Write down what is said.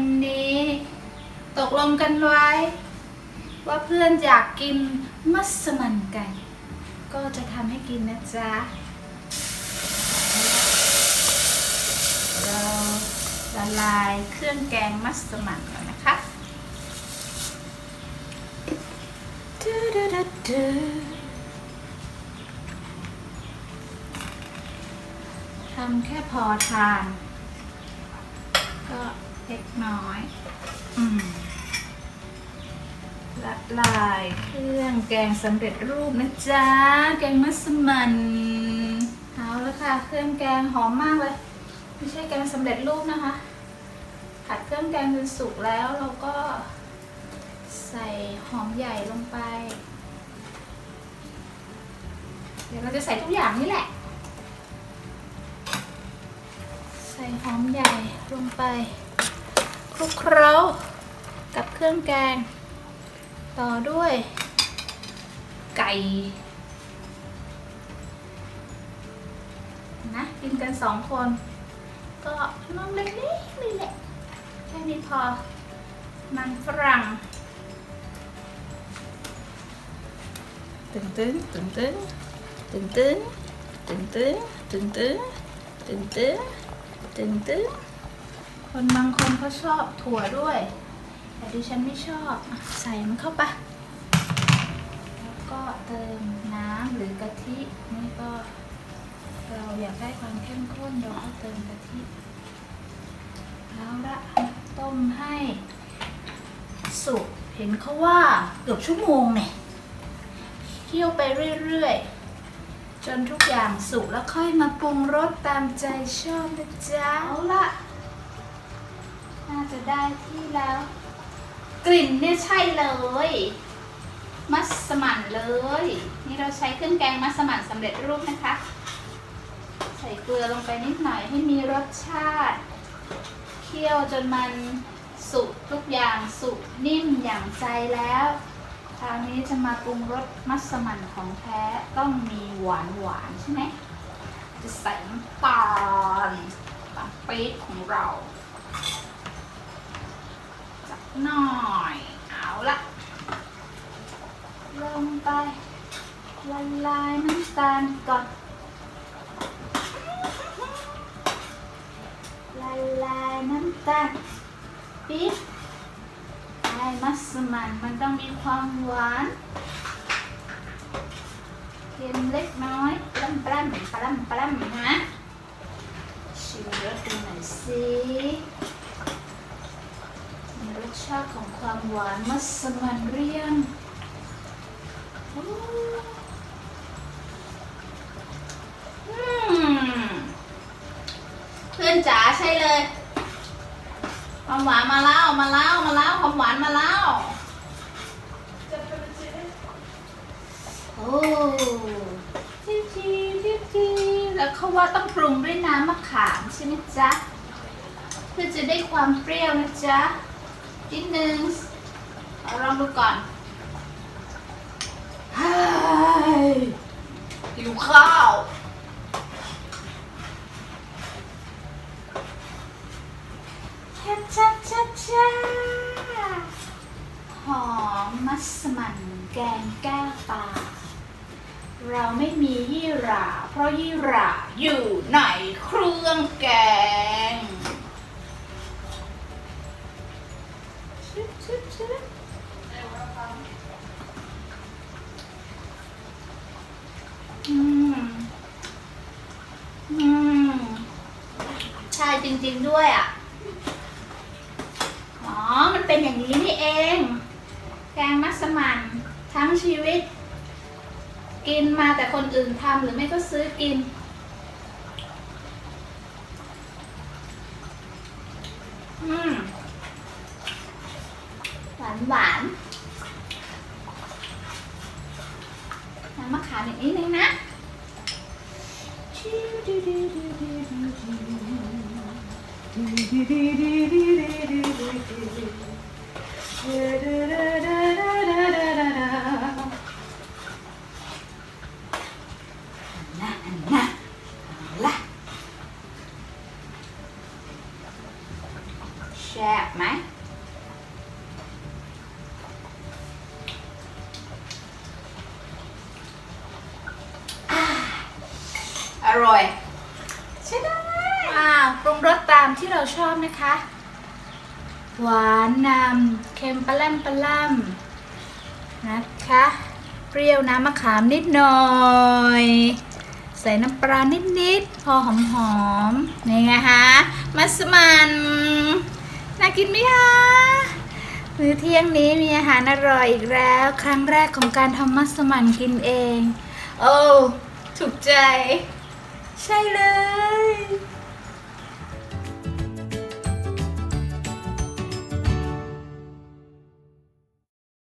วันนี้ ตกลงกันไว้ ว่าเพื่อนอยากกินมัสมั่นไก่ ก็จะทำให้กินนะจ๊ะ เราละลายเครื่องแกงมัสมั่นก่อนนะคะดูดูดูดูทำแค่พอทาน ก็ เล็กน้อยอละลายเครื่องแกงสำเร็จรูปนะจ๊ะ แกงมัสมันเอาแล้วค่ะ เครื่องแกงหอมมากเลย ไม่ใช่แกงสำเร็จรูปนะคะ ผัดเครื่องแกงจนสุกแล้วเราก็ใส่หอมใหญ่ลงไป เดี๋ยวเราจะใส่ทุกอย่างนี่แหละ ใส่หอมใหญ่ลงไป คลุกเคล้ากับเครื่องแกง ต่อด้วย ไก่นะกินกันสองคน ก็น้องเล็กๆนี่แหละแค่นี้พอมันฝรั่งตึงตึงตึงตึงตึงตึงตึงตึงตึงตึงตึงตึงตึงตึง คนบางคนเขาชอบถั่วด้วย แต่ดิฉันไม่ชอบอใส่มันเข้าไป แล้วก็เติมน้ำหรือกะทินี่ก็เราอยากได้ความเข้มข้นเราก็เติมกะทิแล้วละต้มให้สุกเห็นเขาว่าเกือบชั่วโมงเนี่ยเคี่ยวไปเรื่อยๆ จนทุกอย่างสุกแล้วค่อยมาปรุงรสตามใจชอบนะจ๊ะเอาละ น่าจะได้ที่แล้ว กลิ่นเนี่ยใช่เลย มัสมั่นเลย นี่เราใช้เครื่องแกงมัสมั่นสำเร็จรูปนะคะ ใส่เกลือลงไปนิดหน่อยให้มีรสชาติเคี่ยวจนมันสุกทุกอย่างสุกนิ่มอย่างใจแล้วคราวนี้จะมาปรุงรสมัสมั่นของแท้ต้องมีหวานหวานใช่ไหมจะใส่น้ำตาลตาลปี๊ของเรา หน่อย เอาละ ลงไปละลายน้ำตาลก่อนละลายน้ำตาลปี๊บไอมัสมันมันต้องมีความหวานเค็มเล็กน้อยปลั้มปลั้มปลั้มปลั้มนะชิมรสดูหน่อยสิ สชาติของความหวานมัสมั่นเรียงโอ้มเพื่อนจ๋าใช่เลย ความหวานมาแล้วมาแล้วมาแล้วความหวานมาแล้วโอ้จิบจีจิบจีแล้วเขาว่าต้องปรุงด้วยน้ำมะขามใช่ไหมจ๊ะ เพื่อจะได้ความเปรี้ยวนะจ๊ะ นิดนึงเอาลองดูก่อนเฮ้ยหิวข้าวชาชาชาชาหอมมัสมั่นแกงแก้วตา เราไม่มียี่หร่าเพราะยี่หร่าอยู่ในเครื่องแกงชึบชึบชึบอืม อืม ใช่ จริง ๆด้วยอะ อ๋อ มันเป็นอย่างนี้นี่เอง แกงมัสมั่นทั้งชีวิต กินมาแต่คนอื่นทำหรือไม่ก็ซื้อกิน อืมหวานหวานน้ำมะขามอีกนิดนึงนะนะนะเอา Chạp máy à. rồi xin chào อ่าปรุงรสตามที่เราชอบนะคะ หวานนำเค็มปลาแลมปลาแลมนะคะ เปรี้ยวน้ำมะขามนิดหน่อย ใส่น้ำปลานิดๆ พอหอมๆ นี่ไงคะมัสมันน่ากินไหมคะมื้อเที่ยงนี้มีอาหารอร่อยอีกแล้ว ครั้งแรกของการทำมัสมั่นกินเอง โอ้ ถูกใจ ใช่เลย